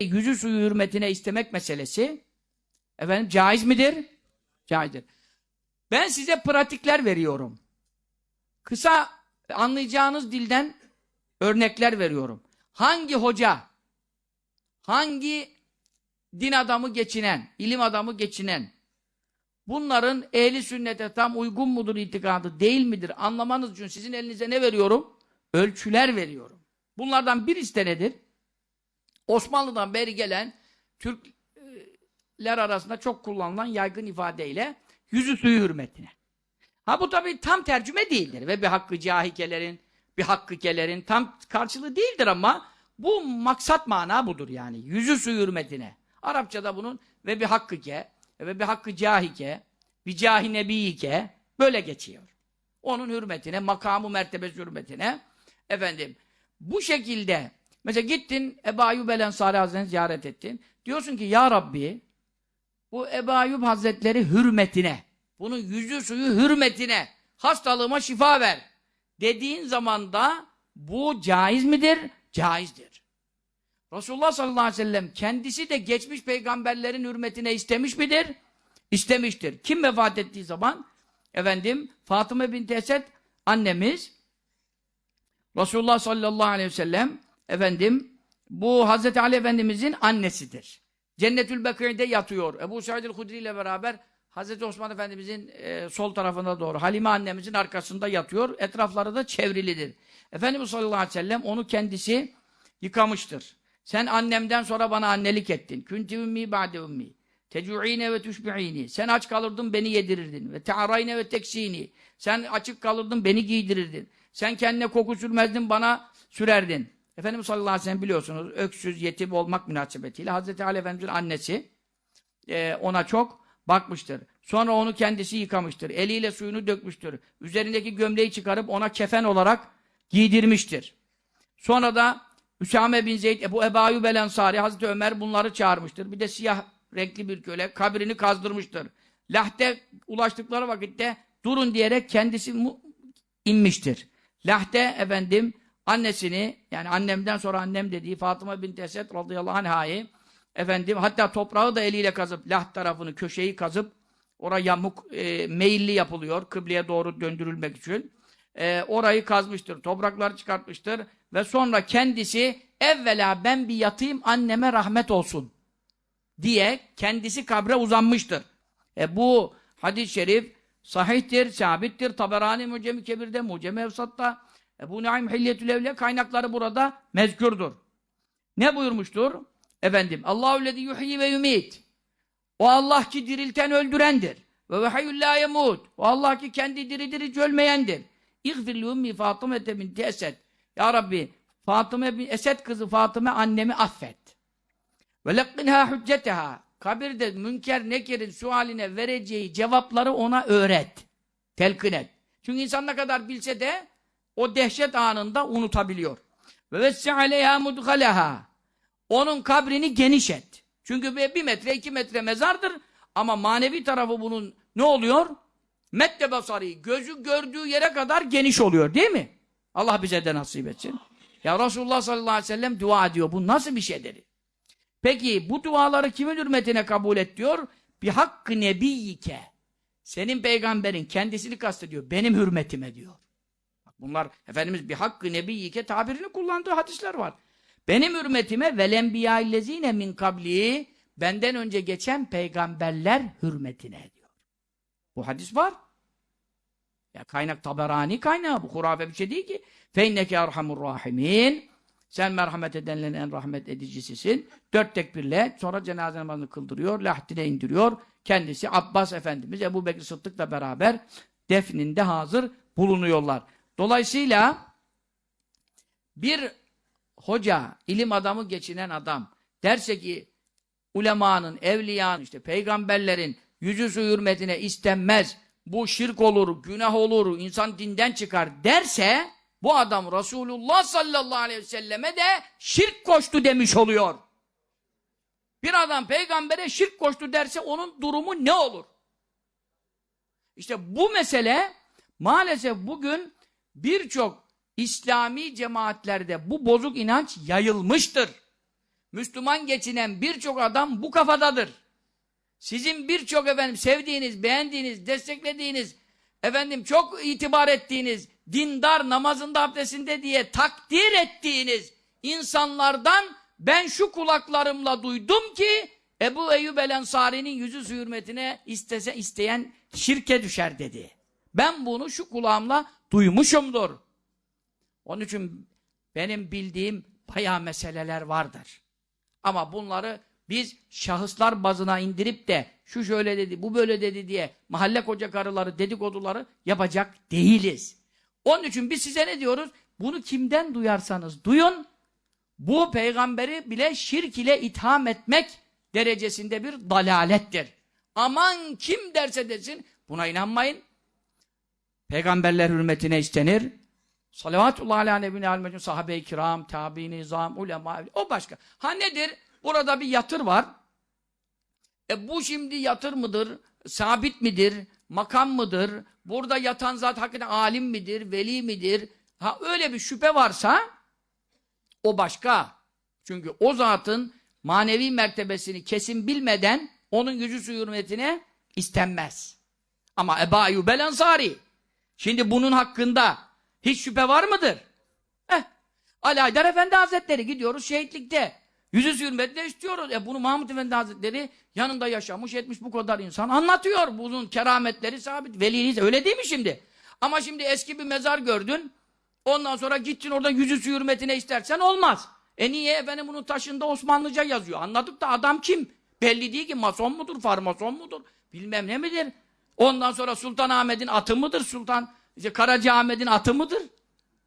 yüzü suyu hürmetine istemek meselesi efendim caiz midir? Caizdir. Ben size pratikler veriyorum. Kısa anlayacağınız dilden örnekler veriyorum. Hangi hoca, hangi din adamı geçinen, ilim adamı geçinen, bunların ehli sünnete tam uygun mudur itikadı değil midir anlamanız için sizin elinize ne veriyorum? Ölçüler veriyorum. Bunlardan birisi de nedir? Osmanlı'dan beri gelen Türkler arasında çok kullanılan yaygın ifadeyle yüzü suyu hürmetine. Ha bu tabii tam tercüme değildir ve bir hakkı cahikelerin, bir hakkikelerin tam karşılığı değildir ama bu maksat mana budur yani. Yüzü suyu hürmetine. Arapçada bunun ve bir hakkike ve bir hakkı cahike, bir cahi nebiyike böyle geçiyor. Onun hürmetine, makamı mertebesi hürmetine efendim bu şekilde mesela gittin Ebu Ayyub el Ensari Hazretleri'ni ziyaret ettin. Diyorsun ki ya Rabbi bu Ebu Ayyub Hazretleri hürmetine bunun yüzü suyu hürmetine hastalığıma şifa ver dediğin zaman da bu caiz midir? Caizdir. Resulullah sallallahu aleyhi ve sellem kendisi de geçmiş peygamberlerin hürmetine istemiş midir? İstemiştir. Kim vefat ettiği zaman? Efendim Fatıma binti Esed annemiz Resulullah sallallahu aleyhi ve sellem efendim bu Hazreti Ali Efendimizin annesidir. Cennetül Bekir'de yatıyor. Ebu Said el-Hudri ile beraber Hazreti Osman Efendimizin e, sol tarafına doğru Halime annemizin arkasında yatıyor. Etrafları da çevrilidir. Efendimiz sallallahu aleyhi ve sellem onu kendisi yıkamıştır. Sen annemden sonra bana annelik ettin. Kunti ümmi ba'de ümmi. Tecu'ine ve tüşbi'ini. Sen aç kalırdın beni yedirirdin. Ve te'arayne ve teksini. Sen açık kalırdın beni giydirirdin. Sen kendine koku sürmezdin bana sürerdin. Efendimiz sallallahu aleyhi ve sellem biliyorsunuz öksüz yetim olmak münasebetiyle Hazreti Ali Efendimiz'in annesi e, ona çok bakmıştır. Sonra onu kendisi yıkamıştır. Eliyle suyunu dökmüştür. Üzerindeki gömleği çıkarıp ona kefen olarak giydirmiştir. Sonra da Üsame bin Zeyd, Ebu Ebu Ayyub el Hazreti Ömer bunları çağırmıştır. Bir de siyah renkli bir köle kabrini kazdırmıştır. Lahte ulaştıkları vakitte durun diyerek kendisi inmiştir. Lahte efendim annesini yani annemden sonra annem dediği Fatıma bin Esed radıyallahu anh'ı efendim hatta toprağı da eliyle kazıp laht tarafını köşeyi kazıp oraya yamuk e, meyilli yapılıyor kıbleye doğru döndürülmek için. E, orayı kazmıştır. Toprakları çıkartmıştır ve sonra kendisi evvela ben bir yatayım anneme rahmet olsun diye kendisi kabre uzanmıştır. E, bu hadis-i şerif sahihtir, sabittir. Taberani Mucem-i Kebir'de, Mucem-i Evsat'ta, Ebu Naim Hilyetül Evliya kaynakları burada mezkurdur. Ne buyurmuştur? Efendim, Allahu lezî yuhyi ve yumit. O Allah ki dirilten öldürendir. Ve vehayyul la yemut. O Allah ki kendi diridir hiç ölmeyendir. İğfir li ummi Fatıma binti Esed. Ya Rabbi, Fatıma bin Esed kızı Fatıma annemi affet. Ve lekkinha hücceteha. Kabirde münker nekerin sualine vereceği cevapları ona öğret. Telkin et. Çünkü insan ne kadar bilse de o dehşet anında unutabiliyor. Ve vesse aleyha mudgaleha. Onun kabrini geniş et. Çünkü bir metre iki metre mezardır ama manevi tarafı bunun ne oluyor? Mette basari. Gözü gördüğü yere kadar geniş oluyor değil mi? Allah bize de nasip etsin. Ya Resulullah sallallahu aleyhi ve sellem dua ediyor. Bu nasıl bir şey dedi? Peki bu duaları kimin hürmetine kabul et diyor? Bir hakkı nebiyike. Senin peygamberin kendisini kastediyor. Benim hürmetime diyor. Bunlar Efendimiz bir hakkı nebiyike tabirini kullandığı hadisler var. Benim hürmetime velembiyâillezîne min kabli benden önce geçen peygamberler hürmetine diyor. Bu hadis var. Ya kaynak taberani kaynağı. Bu hurafe bir şey değil ki. Feinneke erhamur rahimin. Sen merhamet edenlerin en rahmet edicisisin. Dört tekbirle sonra cenaze namazını kıldırıyor, lahdine indiriyor. Kendisi Abbas Efendimiz Ebu Bekir Sıddık'la beraber defninde hazır bulunuyorlar. Dolayısıyla bir hoca, ilim adamı geçinen adam derse ki ulemanın, evliyanın, işte peygamberlerin yüzü su hürmetine istenmez, bu şirk olur, günah olur, insan dinden çıkar derse bu adam Resulullah sallallahu aleyhi ve selleme de şirk koştu demiş oluyor. Bir adam peygambere şirk koştu derse onun durumu ne olur? İşte bu mesele maalesef bugün birçok İslami cemaatlerde bu bozuk inanç yayılmıştır. Müslüman geçinen birçok adam bu kafadadır. Sizin birçok efendim sevdiğiniz, beğendiğiniz, desteklediğiniz, efendim çok itibar ettiğiniz, dindar, namazında, abdestinde diye takdir ettiğiniz insanlardan ben şu kulaklarımla duydum ki Ebu Eyyub el Ensari'nin yüzü hürmetine istese isteyen şirke düşer dedi. Ben bunu şu kulağımla duymuşumdur. Onun için benim bildiğim bayağı meseleler vardır. Ama bunları biz şahıslar bazına indirip de şu şöyle dedi, bu böyle dedi diye mahalle koca karıları, dedikoduları yapacak değiliz. Onun için biz size ne diyoruz? Bunu kimden duyarsanız duyun, bu peygamberi bile şirk ile itham etmek derecesinde bir dalalettir. Aman kim derse desin buna inanmayın. Peygamberler hürmetine istenir. Salavatullah ala nebine almecun sahabe-i kiram, tabi nizam, ulema, o başka. Ha nedir? Burada bir yatır var. E bu şimdi yatır mıdır? Sabit midir? Makam mıdır? Burada yatan zat hakikaten alim midir? Veli midir? Ha öyle bir şüphe varsa o başka. Çünkü o zatın manevi mertebesini kesin bilmeden onun yüzü su hürmetine istenmez. Ama Ebu Ayyub el Ensari şimdi bunun hakkında hiç şüphe var mıdır? Eh, Ali Haydar Efendi Hazretleri gidiyoruz şehitlikte. Yüzü su hürmetine istiyoruz. E bunu Mahmud Efendi Hazretleri yanında yaşamış etmiş bu kadar insan anlatıyor. Bunun kerametleri sabit. Veliliği öyle değil mi şimdi? Ama şimdi eski bir mezar gördün. Ondan sonra gittin orada yüzü hürmetine istersen olmaz. E niye efendim bunun taşında Osmanlıca yazıyor? Anladık da adam kim? Belli değil ki mason mudur, farmason mudur? Bilmem ne midir? Ondan sonra Sultan Ahmet'in atı mıdır? Sultan işte Karaca Ahmet'in atı mıdır?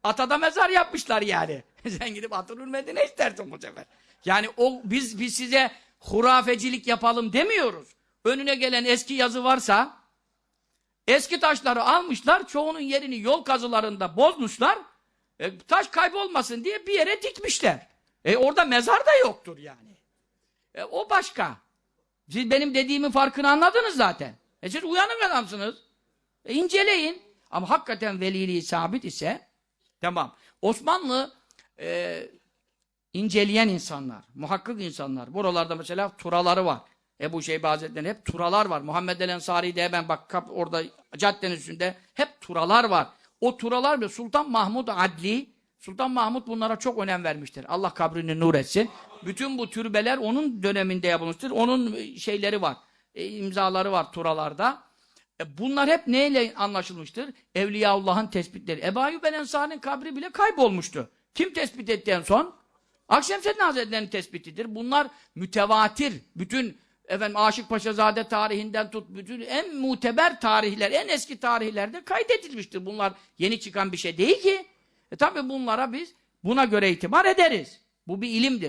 Ata da mezar yapmışlar yani. Sen gidip atın hürmetine istersin bu sefer. Yani o biz biz size hurafecilik yapalım demiyoruz. Önüne gelen eski yazı varsa eski taşları almışlar, çoğunun yerini yol kazılarında bozmuşlar. E, taş kaybolmasın diye bir yere dikmişler. E orada mezar da yoktur yani. E, o başka. Siz benim dediğimin farkını anladınız zaten. E siz uyanık adamsınız. E, inceleyin. Ama hakikaten veliliği sabit ise tamam. Osmanlı e, inceleyen insanlar, muhakkik insanlar. Buralarda mesela turaları var. Ebu Şeybe Hazretleri'nin hep turalar var. Muhammed el Ensari'de hemen bak kap orada caddenin üstünde hep turalar var. O turalar ve Sultan Mahmud Adli Sultan Mahmud bunlara çok önem vermiştir. Allah kabrini nur etsin. Bütün bu türbeler onun döneminde yapılmıştır. Onun şeyleri var. E, imzaları var turalarda. E, bunlar hep neyle anlaşılmıştır? Evliyaullah'ın tespitleri. Ebu Ayyub el Ensari'nin kabri bile kaybolmuştu. Kim tespit etti en son? Akşemseddin Hazretleri'nin tespitidir. Bunlar mütevatir. Bütün efendim Aşık Paşazade tarihinden tut bütün en muteber tarihler, en eski tarihlerde kaydedilmiştir. Bunlar yeni çıkan bir şey değil ki. E tabi bunlara biz buna göre itibar ederiz. Bu bir ilimdir.